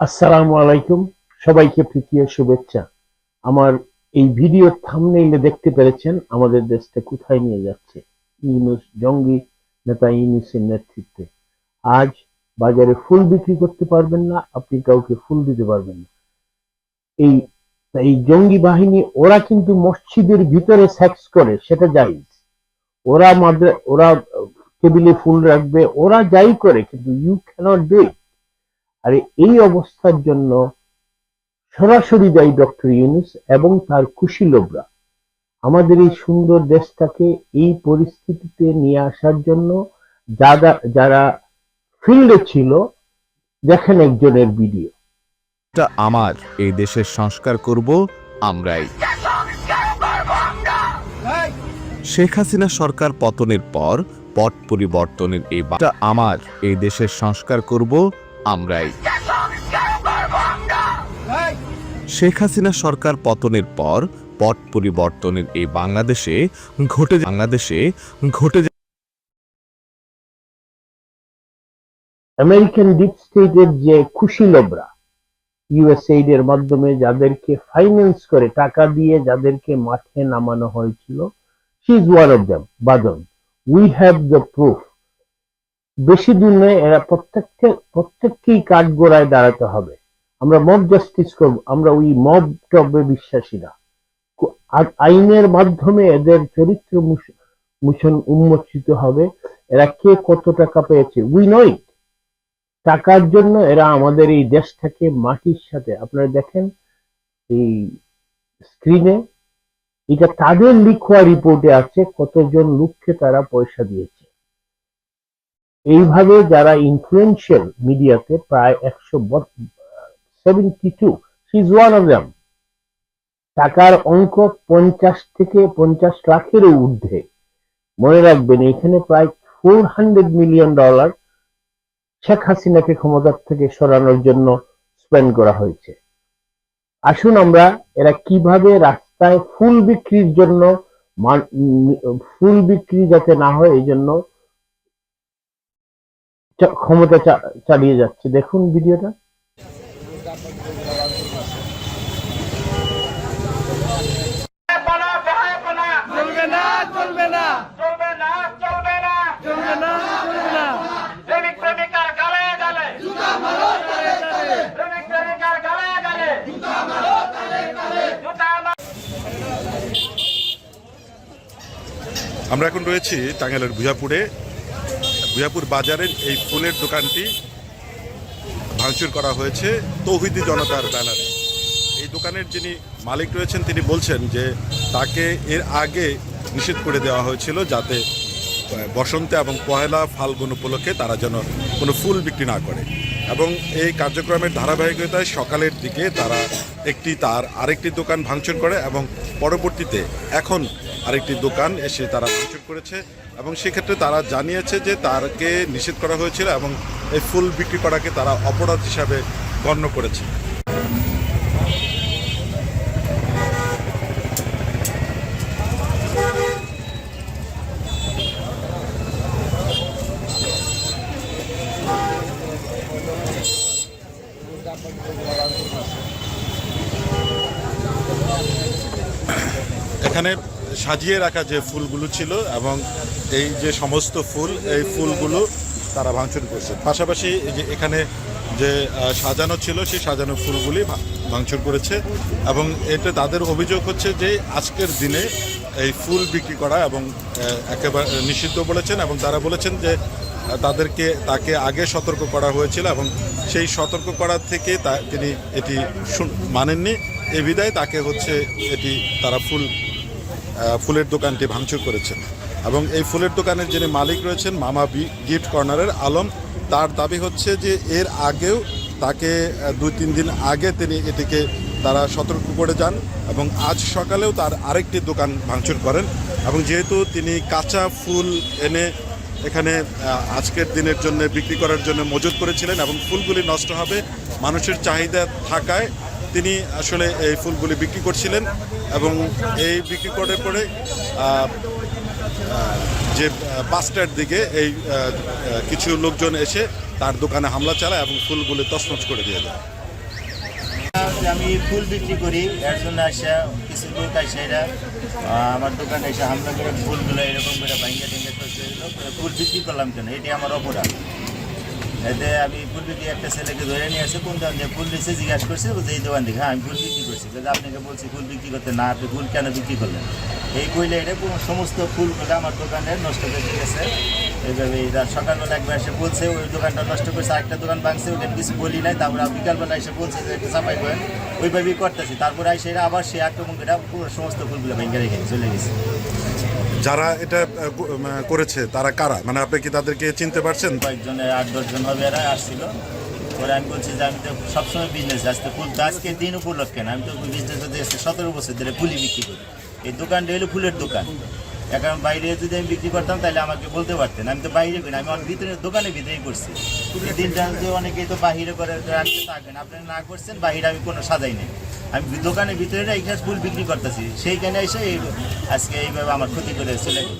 আসসালামু আলাইকুম। সবাইকে প্রীতীয় শুভেচ্ছা। আমার এই ভিডিওর থাম্বনেইলে দেখতে পেরেছেন আমাদের দেশটা কোথায় নিয়ে যাচ্ছে। ইউনুস, জঙ্গি নেতা ইউনুসের নেতৃত্বে। আজ বাজারে ফুল বিক্রি করতে পারবেন না, আপনি কাউকে ফুল দিতে পারবেন না। এই এই জঙ্গি বাহিনী, ওরা কিন্তু মসজিদের ভিতরে সেক্স করে, সেটা জায়েজ। ওরা মাদ্রা, ওরা টেবিলে ফুল রাখবে, ওরা যাই করে, কিন্তু ইউ ক্যানট ডু ইট আর এই অবস্থার জন্য সরাসরি দায়ী ডক্টর ইউনুস এবং তার খুশি কুশীলবরা আমাদের এই সুন্দর দেশটাকে এই পরিস্থিতিতে নিয়ে আসার জন্য যারা যারা ফিল্ডে ছিল, দেখেন একজনের ভিডিও। আমার, এই দেশের সংস্কার করব আমরাই। শেখ হাসিনা সরকার পতনের পর পট পরিবর্তনের এই আমার, এই দেশের সংস্কার করব আমরাই। শেখ হাসিনা সরকার পতনের পর পট পরিবর্তনের এই বাংলাদেশে ঘটে বাংলাদেশে ঘটে আমেরিকান ডিপ স্টেটের যে খুশি লোবরা ইউএসএইড এর মাধ্যমে যাদেরকে ফাইন্যান্স করে টাকা দিয়ে যাদেরকে মাঠে নামানো হয়েছিল she is one of them বাদন উই হ্যাভ দ্য প্রুফ বেশি দিন নয়, এরা প্রত্যেককে, প্রত্যেককেই কাঠ গোড়ায় দাঁড়াতে হবে। আমরা মব জাস্টিস করব, আমরা ওই মব টবে বিশ্বাসী না। আইনের মাধ্যমে এদের চরিত্র মুছ- মুছন উন্মোচিত হবে। এরা কে কত টাকা পেয়েছে? উই নয় টাকার জন্য এরা আমাদের এই দেশটাকে মাটির সাথে, আপনারা দেখেন এই স্ক্রিনে এটা তাদের লিখোয়া রিপোর্টে আছে কতজন লোককে তারা পয়সা দিয়েছে। এইভাবে যারা ইনফ্লুয়েন্সিয়াল মিডিয়াতে প্রায় একশো seventy two is one of them টাকার অঙ্ক পঞ্চাশ থেকে পঞ্চাশ লাখেরও ঊর্ধ্বে। মনে রাখবেন, এখানে প্রায় four hundred million dollar Sheikh হাসিনাকে ক্ষমতার থেকে সরানোর জন্য স্পেন্ড করা হয়েছে। আসুন আমরা এরা কীভাবে রাস্তায় ফুল বিক্রির জন্য ফুল বিক্রি যাতে না হয়, এই জন্য ক্ষমতা চালিয়ে যাচ্ছে। দেখুন ভিডিওটা। আমরা এখন রয়েছি টাঙ্গাইলের ভুজাপুরে ভুজাপুর বাজারের এই ফুলের দোকানটি ভাঙচুর করা হয়েছে তৌহিদি জনতার ব্যানারে। এই দোকানের যিনি মালিক রয়েছেন, তিনি বলছেন যে তাকে এর আগে নিষেধ করে দেওয়া হয়েছিল যাতে বসন্তে এবং পহেলা ফাল্গুন উপলক্ষে তারা যেন কোনো ফুল বিক্রি না করে। এবং এই কার্যক্রমের ধারাবাহিকতায় সকালের দিকে তারা একটি, তার আরেকটি দোকান ভাঙচুর করে এবং পরবর্তীতে এখন আরেকটি দোকান এসে তারা ভাঙচুর করেছে এবং সেক্ষেত্রে তারা জানিয়েছে যে তারকে নিষেধ করা হয়েছিল এবং এই ফুল বিক্রি করাকে তারা অপরাধ হিসাবে গণ্য করেছে। এখানে সাজিয়ে রাখা যে ফুলগুলো ছিল এবং এই যে সমস্ত ফুল, এই ফুলগুলো তারা ভাঙচুর করছে। পাশাপাশি যে এখানে যে সাজানো ছিল, সেই সাজানো ফুলগুলি ভাঙচুর করেছে এবং এতে তাদের অভিযোগ হচ্ছে যে আজকের দিনে এই ফুল বিক্রি করা এবং একেবারে নিষিদ্ধ বলেছেন এবং তারা বলেছেন যে তাদেরকে, তাকে আগে সতর্ক করা হয়েছিল এবং সেই সতর্ক করার থেকে তা, তিনি এটি মানেননি। এ বিদায় তাকে হচ্ছে এটি, তারা ফুল ফুলের দোকানটি ভাঙচুর করেছেন। এবং এই ফুলের দোকানের যিনি মালিক রয়েছেন, মামা বি, গিফট কর্নারের আলম, তার দাবি হচ্ছে যে এর আগেও তাকে দুই, তিন দিন আগে তিনি এটিকে তারা সতর্ক করে যান এবং আজ সকালেও তার আরেকটি দোকান ভাঙচুর করেন। এবং যেহেতু তিনি কাঁচা ফুল এনে এখানে আজকের দিনের জন্য বিক্রি করার জন্য মজুত করেছিলেন এবং ফুলগুলি নষ্ট হবে, মানুষের চাহিদা থাকায় তিনি আসলে এই ফুলগুলি বিক্রি করছিলেন এবং এই বিক্রি করে পরে যে পাঁচটার দিকে এই কিছু লোকজন এসে তার দোকানে হামলা চালায় এবং ফুলগুলি তছনছ করে দিয়ে দেয়। আমি ফুল বিক্রি করি, এর জন্য আসা কিছু লোক আসে এরা আমার দোকানে এসে হামলা করে ফুলগুলো এরকম করে ভাঙ্গা টিঙ্গা ফুল বিক্রি করলাম কেন? এটি আমার অপরাধ। এতে আমি ফুল বিক্রি একটা ছেলেকে ধরে নিয়ে আসে কোন দোকান দিয়ে ফুল দিচ্ছে? জিজ্ঞাসা করছে যে এই দোকান দেখে হ্যাঁ আমি ফুল বিক্রি করছি। বলছে, আপনাকে বলছি ফুল বিক্রি করতে না আপনি ফুল কেন বিক্রি করলেন? এই কইলে এটা কোনো সমস্ত ফুলগুলো আমার দোকানে নষ্ট করে দিয়েছে। এইভাবে এরা সকালবেলা একবার এসে বলছে ওই দোকানটা নষ্ট করছে আরেকটা দোকান ভাঙছে ওটা কিছু বলি নাই। তারপরে বিকালবেলা এসে বলছে যে একটু চাপাই করেন ওইভাবেই করতেছি। তারপরে এসে এরা আবার সে আক্রমণ করে পুরো সমস্ত ফুলগুলো ভেঙে রেখে চলে গেছে। যারা এটা করেছে তারা কারা? মানে আপনি কি তাদেরকে চিনতে পারছেন? কয়েকজনে আট দশজন হবে এরা আসছিল। পরে আমি বলছি যে আমি তো সবসময় বিজনেস আজকে ফুল তো আজকে দিন উপলক্ষে না আমি তো বিজনেস হতে এসে সতেরো বছর ধরে ফুলই বিক্রি করি। এই দোকানটা হলো ফুলের দোকান। এখন বাইরে যদি আমি বিক্রি করতাম তাহলে আমাকে বলতে পারতেন। আমি তো বাইরে করি আমি আমার ভিতরে দোকানে ভিতরেই করছি। দিনটা যে অনেকেই তো বাহিরে করে রাখতে থাকবেন আপনারা না করছেন বাহিরে আমি কোনো সাজাই নেই। আমি দোকানের ভিতরে এখানে ফুল বিক্রি করতেছি। সেইখানে এসে আজকে এইভাবে আমার ক্ষতি করে চলে গেল।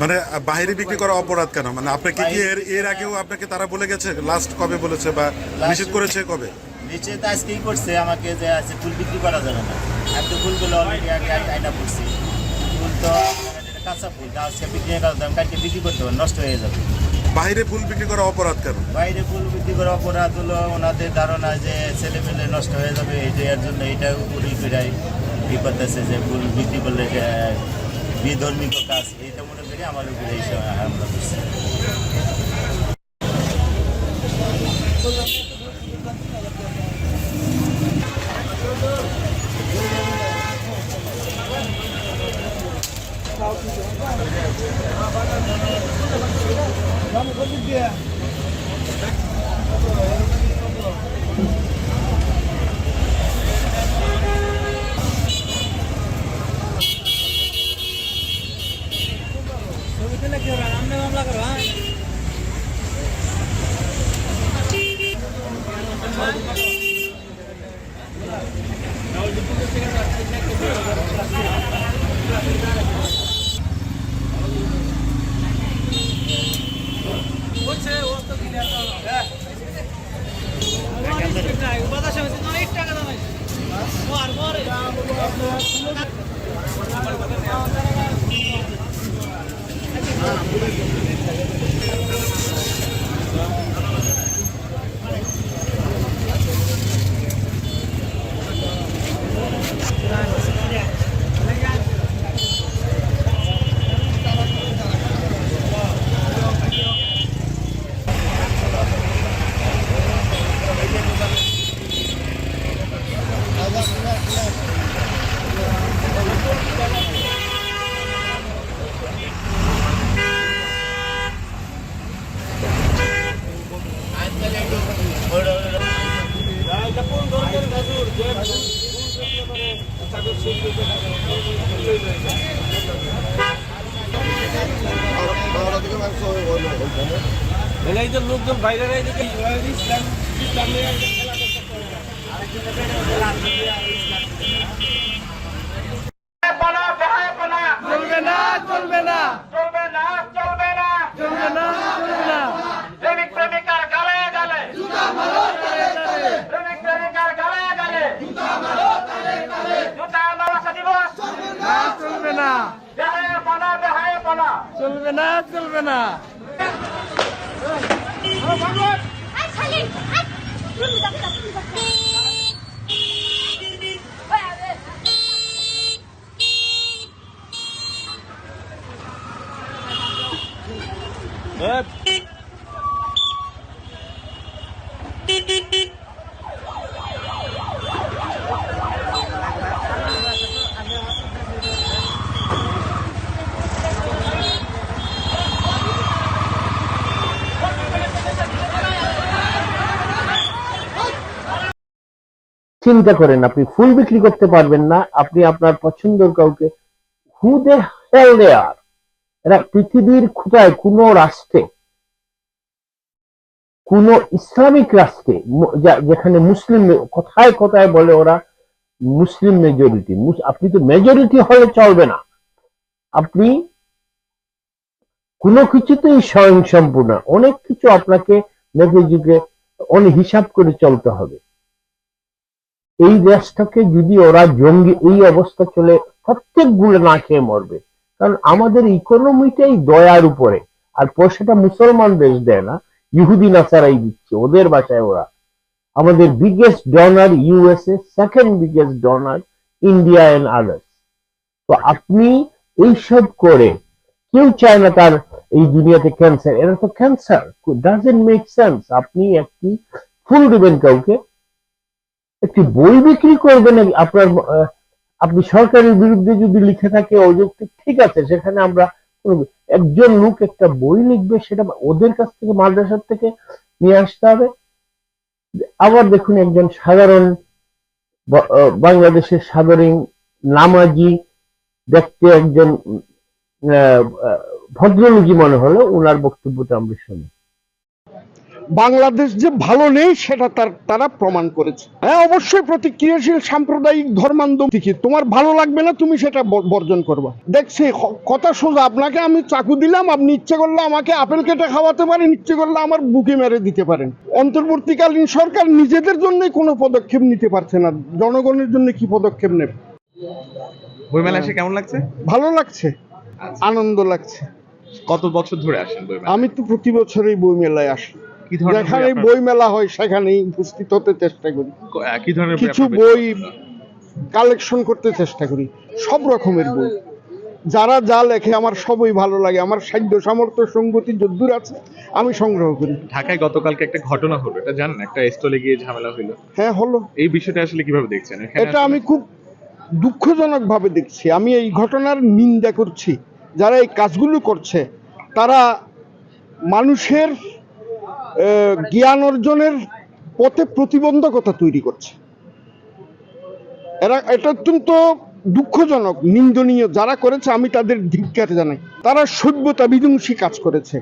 মানে বাইরে বিক্রি করা অপরাধ কেন? মানে আপনাকে কি এর এর আগেও আপনাকে তারা বলে গেছে লাস্ট কবে বলেছে বা নিষেধ করেছে কবে? নিচে তো আজকেই করছে আমাকে যে আছে ফুল বিক্রি করা যাবে না। আমি তো ফুলগুলো অলরেডি আগে আই- আইনা পড়ছি ফুল তো কাঁচা ফুল তা আজকে বিক্রি করা দাম কালকে বিক্রি করতে হবে নষ্ট হয়ে যাবে। বাইরে ফুল বিক্রি করা অপরাধ কেন? বাইরে ফুল বিক্রি করা অপরাধ হলো ওনাদের ধারণা যে ছেলে মেলে নষ্ট হয়ে যাবে এটা এর জন্য এটা উড়ি ফিরাই। ই করতেছে যে ফুল বিক্রি করলে যে বিধর্মিক কাজ এইটা মনে করি আমার উপরে এই সময় হামলা করছে। এই লোকজন বাইরে এদিকে ইসলাম চলবে না চলবে না চলবে না চলবে না চলবে না চলবে না প্রেমিক প্রেমিকার গালে গালে প্রেমিক প্রেমিকার গালে গালে জুতা মারা দিবস না চলবে না বেহায় পানা বেহায় পানা চলবে না চলবে না। আই খালি আই তুমি যাবে তুমি যাবে চিন্তা করেন আপনি, ফুল বিক্রি করতে পারবেন না, আপনি আপনার পছন্দের কাউকে হু দে হেল দে আর এরা পৃথিবীর কোথায়, কোন রাষ্ট্রে, কোন ইসলামিক রাষ্ট্রে যেখানে মুসলিম কোথায় কোথায় বলে ওরা মুসলিম মেজরিটি আপনি তো মেজরিটি হলে চলবে না। আপনি কোনো কিছুতেই স্বয়ং সম্পূর্ণ অনেক কিছু আপনাকে মেঘে যুগে অনেক হিসাব করে চলতে হবে। এই দেশটাকে যদি ওরা জঙ্গি, এই অবস্থা চলে প্রত্যেকগুলো না খেয়ে মরবে। কারণ আমাদের ইকোনমিটাই দয়ার উপরে। আর পয়সাটা মুসলমান দেশ দেয় না, ইহুদি নাসারাই দিচ্ছে, ওদের বাসায় ওরা। আমাদের biggest donor USA second biggest donor India and others তো আপনি এইসব করে, কেউ চায় না তার এই দুনিয়াতে ক্যান্সার এটা তো ক্যান্সার ডাজেন্ট মেক সেন্স আপনি একটি ফুল দেবেন কাউকে একটি বই বিক্রি করবেন আপনার আপনি সরকারের বিরুদ্ধে যদি লিখে থাকে অযৌক্তিক, ঠিক আছে, সেখানে আমরা একজন লোক একটা বই লিখবে, সেটা ওদের কাছ থেকে, মাদ্রাসার থেকে নিয়ে আসতে হবে। আবার দেখুন একজন সাধারণ বাংলাদেশের সাধারণ নামাজি দেখতে একজন ভদ্রলোকই মনে হলো ওনার বক্তব্যটা আমরা শুনি। বাংলাদেশ যে ভালো নেই সেটা তার তারা প্রমাণ করেছে। হ্যাঁ অবশ্যই প্রতিক্রিয়াশীল সাম্প্রদায়িক ধর্মান্ধ ঠিকই তোমার ভালো লাগবে না তুমি সেটা বর্জন করবা। দেখছি কথা সোজা আপনাকে আমি চাকু দিলাম আপনি ইচ্ছে করলে আমাকে আপেল কেটে খাওয়াতে পারেন ইচ্ছে করলে আমার বুকে মেরে দিতে পারেন। অন্তর্বর্তীকালীন সরকার নিজেদের জন্য কোনো পদক্ষেপ নিতে পারছে না। জনগণের জন্য কি পদক্ষেপ নেবে? বইমেলা এসে কেমন লাগছে? ভালো লাগছে আনন্দ লাগছে। কত বছর ধরে আসেন আমি তো প্রতি বছরই বই মেলায় আসি। যেখানে বই মেলা হয় সেখানেই উপস্থিত হতে চেষ্টা করি। ধরনের কিছু বই কালেকশন করতে চেষ্টা করি সব রকমের বই। যারা যা লেখে আমার সবই ভালো লাগে আমার সাধ্য সামর্থ্য সংগতি যদ্দূর আছে আমি সংগ্রহ করি। ঢাকায় গতকালকে একটা ঘটনা হলো এটা জানেন? একটা স্টলে গিয়ে ঝামেলা হলো হ্যাঁ হলো। এই বিষয়টা আসলে কীভাবে দেখছেন? এটা আমি খুব দুঃখজনক ভাবে দেখছি। আমি এই ঘটনার নিন্দা করছি। যারা এই কাজগুলো করছে তারা মানুষের জ্ঞান অর্জনের পথে প্রতিবন্ধকতা তৈরি করছে। এরা, এটা অত্যন্ত দুঃখজনক, নিন্দনীয়। যারা করেছে, আমি তাদের ধিক্কার জানাই। তারা সভ্যতা বিধ্বংসী কাজ করেছে।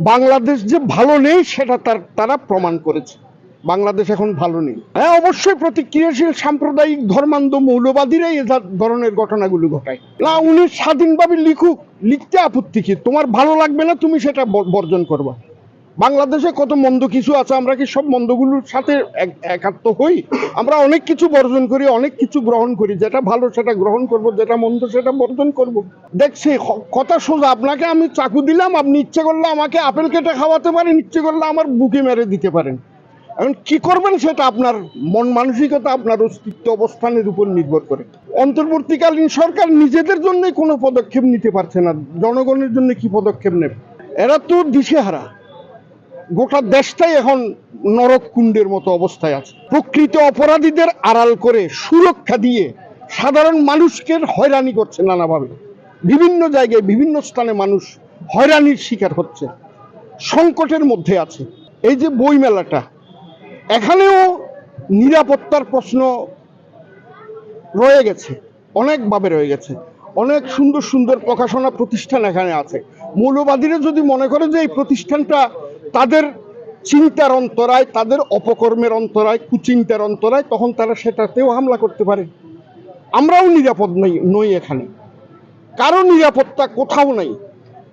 বাংলাদেশ যে ভালো নেই, সেটা তার, তারা প্রমাণ করেছে। বাংলাদেশ এখন ভালো নেই। হ্যাঁ অবশ্যই প্রতিক্রিয়াশীল সাম্প্রদায়িক ধর্মান্ধ মৌলবাদীরাই এ ধর- ধরনের ঘটনাগুলো ঘটায়। না, উনি স্বাধীনভাবে লিখুক, লিখতে আপত্তি কি? তোমার ভালো লাগবে না, তুমি সেটা বর্জন করবা। বাংলাদেশে কত মন্দ কিছু আছে, আমরা কি সব মন্দগুলোর সাথে এক- একাত্ম হই? আমরা অনেক কিছু বর্জন করি, অনেক কিছু গ্রহণ করি, যেটা ভালো সেটা গ্রহণ করব, যেটা মন্দ সেটা বর্জন করব। দেখছি কথা সোজা, আপনাকে আমি চাকু দিলাম, আপনি ইচ্ছে করলে আমাকে আপেল কেটে খাওয়াতে পারেন, ইচ্ছে করলে আমার বুকে মেরে দিতে পারেন। এখন কি করবেন সেটা আপনার মন মানসিকতা, আপনার অস্তিত্ব অবস্থানের উপর নির্ভর করে। অন্তর্বর্তীকালীন সরকার নিজেদের জন্য কোনো পদক্ষেপ নিতে পারছে না, জনগণের জন্য কি পদক্ষেপ নেবে? এরা তো দিশেহারা। গোটা দেশটাই এখন নরক কুণ্ডের মতো অবস্থায় আছে। প্রকৃত অপরাধীদের আড়াল করে সুরক্ষা দিয়ে সাধারণ মানুষকে হয়রানি করছে নানাভাবে। বিভিন্ন জায়গায়, বিভিন্ন স্থানে মানুষ হয়রানির শিকার হচ্ছে, সংকটের মধ্যে আছে। এই যে বই মেলাটা এখানেও নিরাপত্তার প্রশ্ন রয়ে গেছে, অনেকভাবে রয়ে গেছে। অনেক সুন্দর সুন্দর প্রকাশনা প্রতিষ্ঠান এখানে আছে। মৌলবাদীরা যদি মনে করে যে এই প্রতিষ্ঠানটা তাদের চিন্তার অন্তরায়, তাদের অপকর্মের অন্তরায়, কুচিন্তার অন্তরায় তখন তারা সেটাতেও হামলা করতে পারে। আমরাও নিরাপদ নই নই এখানে। কারও নিরাপত্তা কোথাও নাই।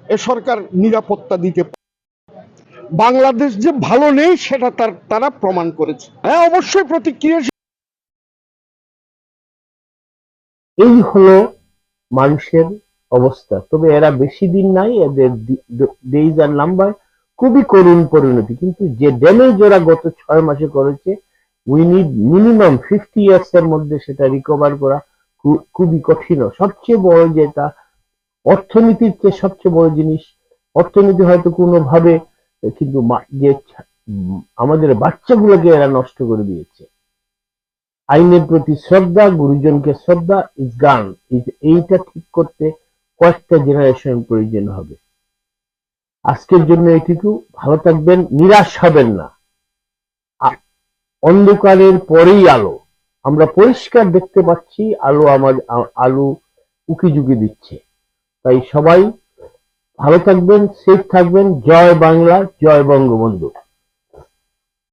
এ সরকার নিরাপত্তা দিতে বাংলাদেশ যে ভালো নেই, সেটা তার, তারা প্রমাণ করেছে। হ্যাঁ অবশ্যই প্রতিক্রিয়া এই হলো মানুষের অবস্থা। তবে এরা বেশি দিন নাই, এদের ডেইজ আর নাম্বার। খুবই করুণ পরিণতি। কিন্তু যে ড্যামেজ ওরা গত ছয় মাসে করেছে we need minimum fifty years এর মধ্যে সেটা রিকভার করা খুবই কঠিন। সবচেয়ে বড় যেটা, অর্থনীতির চেয়ে সবচেয়ে বড় জিনিস, অর্থনীতি হয়তো কোনোভাবে, কিন্তু যে আমাদের বাচ্চাগুলোকে এরা নষ্ট করে দিয়েছে। আইনের প্রতি শ্রদ্ধা, গুরুজনকে শ্রদ্ধা ইজ গান এইটা ঠিক করতে কয়েকটা জেনারেশন প্রয়োজন হবে। আজকের জন্য এটুকু ভালো থাকবেন, নিরাশ হবেন না। অন্ধকারের পরেই আলো। আমরা পরিষ্কার দেখতে পাচ্ছি, আলো আমার আলো উকি ঝুঁকি দিচ্ছে। তাই সবাই ভালো থাকবেন সেফ থাকবেন। জয় বাংলা, জয় বঙ্গবন্ধু।